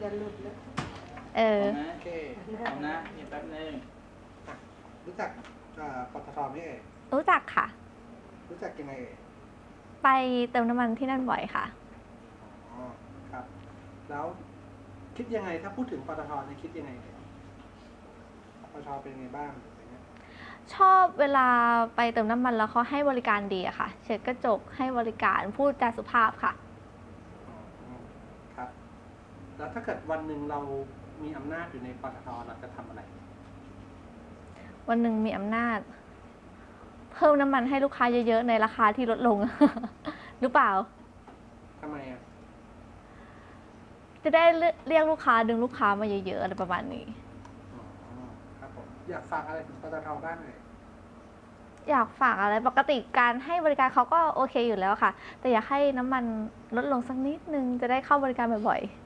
อย่าหลุดเลยเออ เอานะโอเคเอานะนี่แป๊บนึงรู้จักเอ่อปตทไหมเอ่ยรู้จักค่ะ รู้จักยังไงเอ่ยไปเติมน้ำมันที่นั่นบ่อยค่ะ อ๋อครับ แล้วคิดยังไงถ้าพูดถึงปตทเนี่ยคิดยังไงเอ่ยปตทเป็นยังไงบ้างอะไรเงี้ยชอบเวลาไปเติมน้ำมันแล้วเขาให้บริการดีอะค่ะ เช็ดกระจกให้บริการพูดจาสุภาพค่ะอ๋อครับ แล้วถ้าเกิดวันหนึ่งเรามีอำนาจอยู่ในปตทเราจะทำอะไร วันหนึ่งมีอำนาจ เพิ่มน้ำมันให้ลูกค้าเยอะๆในราคาที่ลดลง หรือเปล่าทำไมอะจะได้เรียกลูกค้าดึงลูกค้ามาเยอะๆอะไรประมาณนี้อ๋อครับผมอยากฝากอะไรถึงปตทบ้างเลยอยากฝากอะไรปกติการให้บริการเขาก็โอเคอยู่แล้วค่ะ แต่อยากให้น้ำมันลดลงสักนิดนึงจะได้เข้าบริการบ่อยๆ